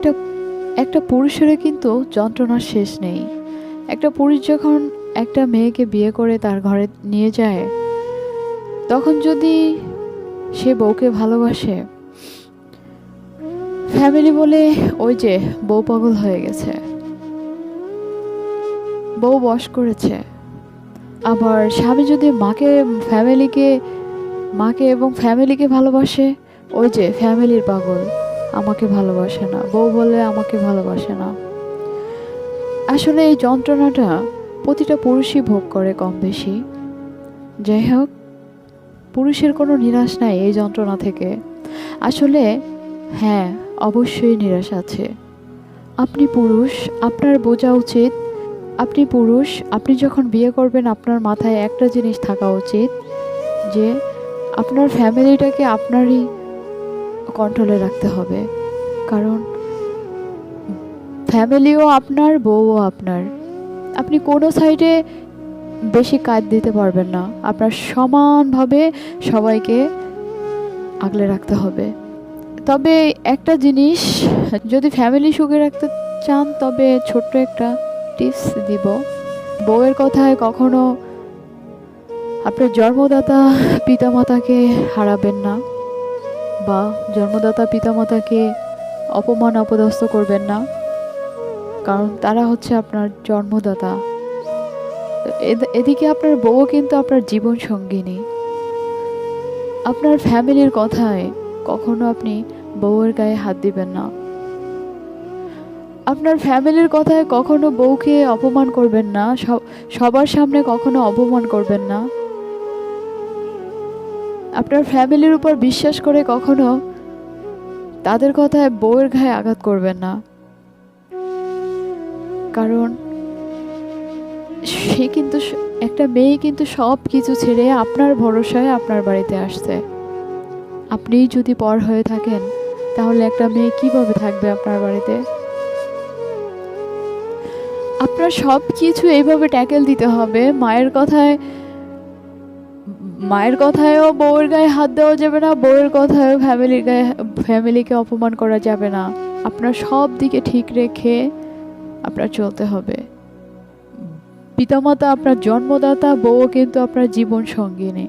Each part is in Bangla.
একটা একটা পুরুষেরও কিন্তু যন্ত্রণার শেষ নেই। একটা পুরুষ যখন একটা মেয়েকে বিয়ে করে তার ঘরে নিয়ে যায়, তখন যদি সে বউকে ভালোবাসে, ফ্যামিলি বলে ওই যে বউ পাগল হয়ে গেছে। বউ বশ করেছে। আবার স্বামী যদি মাকে, ফ্যামিলিকে, মাকে এবং ফ্যামিলিকে ভালোবাসে, ওই যে ফ্যামিলির পাগল। আমাকে ভালোবাসে না। বউ বলে আমাকে ভালোবাসে না। আসলে এই যন্ত্রণাটা প্রতিটা পুরুষই ভোগ করে কম বেশি। যাই হোক, পুরুষের কোনো নিরাশ নাই এই যন্ত্রণা থেকে। আসলে হ্যাঁ অবশ্যই নিরাশ আছে। আপনি পুরুষ, আপনার বোঝা উচিত। আপনি পুরুষ, আপনি যখন বিয়ে করবেন, আপনার মাথায় একটা জিনিস থাকা উচিত যে আপনার ফ্যামিলিটাকে আপনারই কন্ট্রোলে রাখতে হবে। কারণ ফ্যামিলিও আপনার, বউও আপনার। আপনি কোনো সাইডে বেশি কাজ দিতে পারবেন না। আপনার সমানভাবে সবাইকে আগলে রাখতে হবে। তবে একটা জিনিস, যদি ফ্যামিলি সুখে রাখতে চান, তবে ছোট্ট একটা টিপস দিব। বউয়ের কথায় কখনো আপনার জন্মদাতা পিতামাতাকে হারাবেন না। বা জন্মদাতা পিতামাতাকে অপমান অপদস্থ করবেন না। কারণ তারা হচ্ছে আপনার জন্মদাতা। এদ- এদিকে আপনার বউ কিন্তু আপনার জীবন সঙ্গিনী। আপনার ফ্যামিলির কথায় কখনো আপনি বউয়ের গায়ে হাত দিবেন না। আপনার ফ্যামিলির কথায় কখনো বউকে অপমান করবেন না। সব- সবার সামনে কখনো অপমান করবেন না। আপনার ফ্যামিলির উপর বিশ্বাস করে কখনো তাদের কথায় বউয়ের ঘায়ে আঘাত করবেন না। কারণ সে কিন্তু একটা মেয়ে কিন্তু সব কিছু ছেড়ে আপনার ভরসায় আপনার বাড়িতে আসছে। আপনিই যদি পর হয়ে থাকেন, তাহলে একটা মেয়ে কীভাবে থাকবে আপনার বাড়িতে? আপনার সব কিছু এইভাবে ট্যাকেল দিতে হবে, মায়ের কথায় মায়ের কথায়ও বউয়ের গায়ে হাত দেওয়া যাবে না, বউয়ের কথায়ও ফ্যামিলির গায়ে, ফ্যামিলিকে অপমান করা যাবে না। আপনার সব দিকে ঠিক রেখে আপনার চলতে হবে। পিতামাতা আপনার জন্মদাতা বউ কিন্তু আপনার জীবন সঙ্গিনী।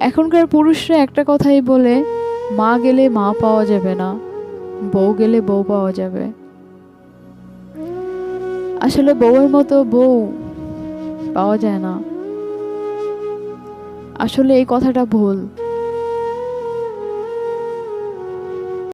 এখনকার পুরুষরা একটা কথাই বলে, মা গেলে মা পাওয়া যাবে না, বউ গেলে বউ পাওয়া যাবে। আসলে বউয়ের মতো বউ পাওয়া যায় না। আসলে এই কথাটা ভুল।